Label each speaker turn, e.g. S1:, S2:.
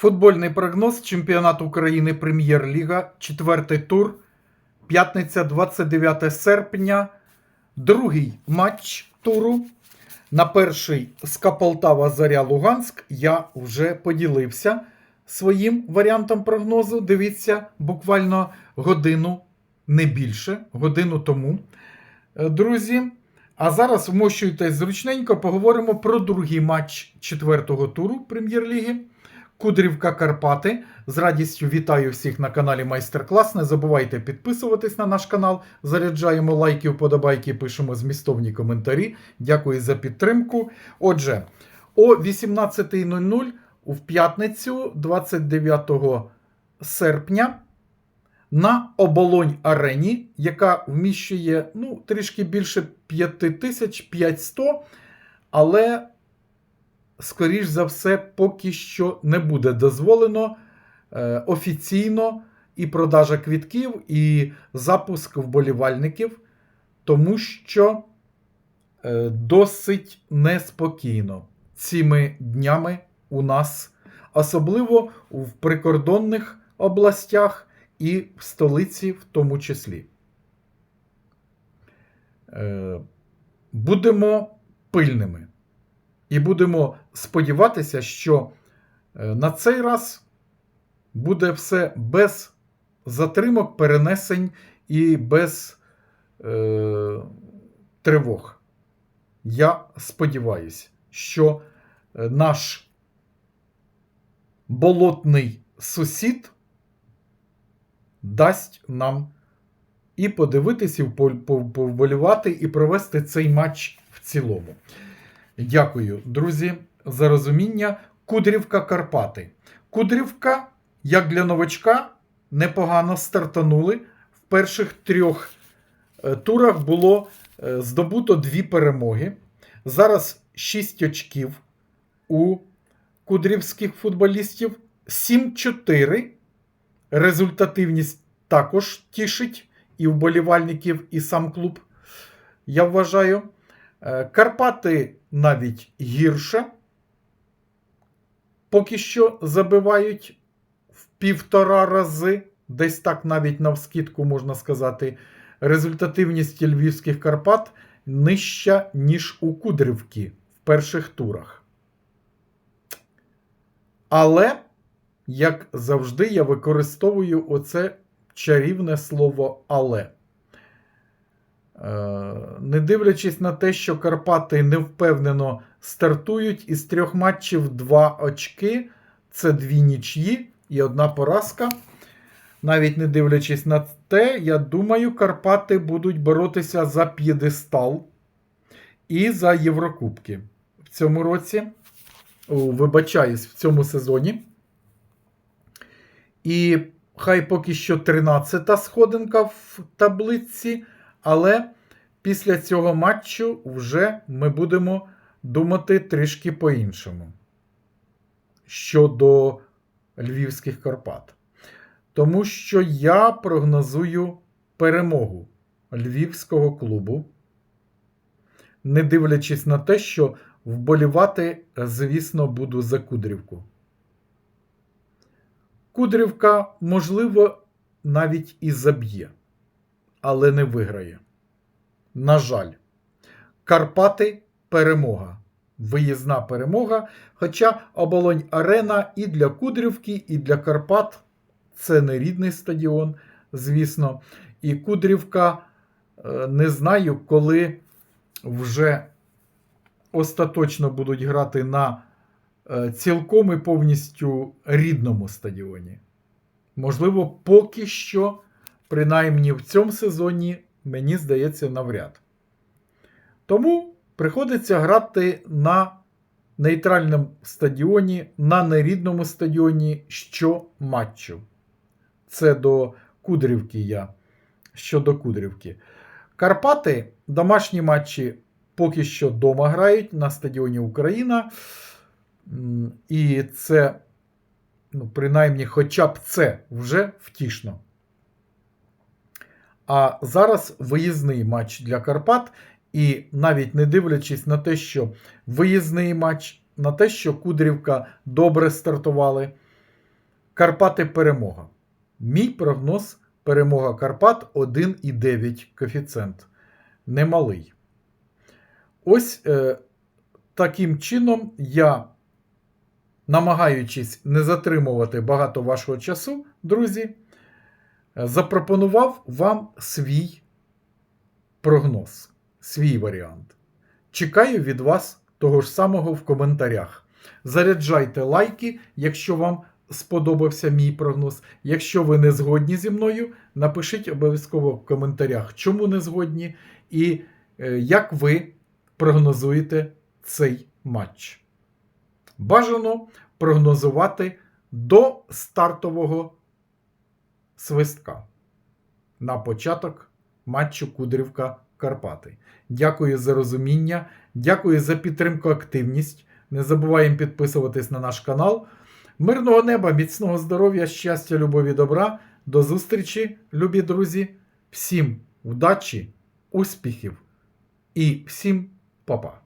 S1: Футбольний прогноз чемпіонату України Прем'єр-ліга, четвертий тур, п'ятниця, 29 серпня. Другий матч туру. На перший СКА Полтава Заря Луганськ я вже поділився своїм варіантом прогнозу. Дивіться, буквально годину, не більше, годину тому. Е, Друзі. А зараз вмощуйтесь зручненько, поговоримо про другий матч четвертого туру Прем'єр-ліги. Кудрівка Карпати. З радістю вітаю всіх на каналі Майстер-клас. Не забувайте підписуватись на наш канал. Заряджаємо лайки, вподобайки, пишемо змістовні коментарі. Дякую за підтримку. Отже, о 18.00 в п'ятницю, 29 серпня, на оболонь арені, яка вміщує ну, трішки більше 5500, але скоріш за все, поки що не буде дозволено е, офіційно і продажа квітків, і запуск вболівальників, тому що е, досить неспокійно цими днями у нас, особливо в прикордонних областях і в столиці, в тому числі. Е, будемо пильними. І будемо сподіватися, що е, на цей раз буде все без затримок, перенесень і без е, тривог. Я сподіваюся, що е, наш болотний сусід дасть нам і подивитися, і пов- пов- повболівати, і провести цей матч в цілому. Дякую, друзі, за розуміння. Кудрівка Карпати. Кудрівка, як для новачка, непогано стартанули. В перших трьох е, турах було е, здобуто дві перемоги. Зараз 6 очків у кудрівських футболістів. 7-4. Результативність також тішить і вболівальників, і сам клуб. Я вважаю. Е, Карпати навіть гірше. Поки що забивають в півтора рази, десь так навіть навскидку можна сказати. Результативність львівських Карпат нижча, ніж у Кудрівки в перших турах. Але, як завжди, я використовую оце чарівне слово але. Е, Не дивлячись на те, що Карпати невпевнено стартують із трьох матчів два очки, це дві нічї і одна поразка. Навіть не дивлячись на те, я думаю, Карпати будуть боротися за п'єдестал і за Єврокубки в цьому році. Вибачаюсь, в цьому сезоні. І хай поки що 13-та сходинка в таблиці. Але після цього матчу вже ми будемо думати трішки по-іншому щодо львівських Карпат. Тому що я прогнозую перемогу львівського клубу, не дивлячись на те, що вболівати, звісно, буду за Кудрівку. Кудрівка, можливо, навіть і заб'є але не виграє. На жаль, Карпати перемога. Виїзна перемога. Хоча оболонь Арена і для Кудрівки, і для Карпат це не рідний стадіон, звісно. І Кудрівка е, не знаю, коли вже остаточно будуть грати на е, цілком і повністю рідному стадіоні. Можливо, поки що принаймні в цьому сезоні, мені здається, навряд. Тому приходиться грати на нейтральному стадіоні, на нерідному стадіоні щоматчу. Це до Кудрівки я. Щодо Кудрівки. Карпати домашні матчі поки що вдома грають на стадіоні Україна. І це, ну, принаймні, хоча б це вже втішно. А зараз виїзний матч для Карпат. І навіть не дивлячись на те, що виїзний матч, на те, що Кудрівка добре стартували, Карпати перемога. Мій прогноз перемога Карпат 1,9 коефіцієнт. Немалий. Ось е, таким чином я, намагаючись не затримувати багато вашого часу, друзі, запропонував вам свій прогноз, свій варіант. Чекаю від вас того ж самого в коментарях. Заряджайте лайки, якщо вам сподобався мій прогноз. Якщо ви не згодні зі мною, напишіть обов'язково в коментарях, чому не згодні, і е, як ви прогнозуєте цей матч. Бажано прогнозувати до стартового свистка на початок матчу Кудрівка Карпати. Дякую за розуміння, дякую за підтримку, активність. Не забуваємо підписуватись на наш канал. Мирного неба, міцного здоров'я, щастя, любові, добра. До зустрічі, любі друзі. Всім удачі, успіхів і всім па-па.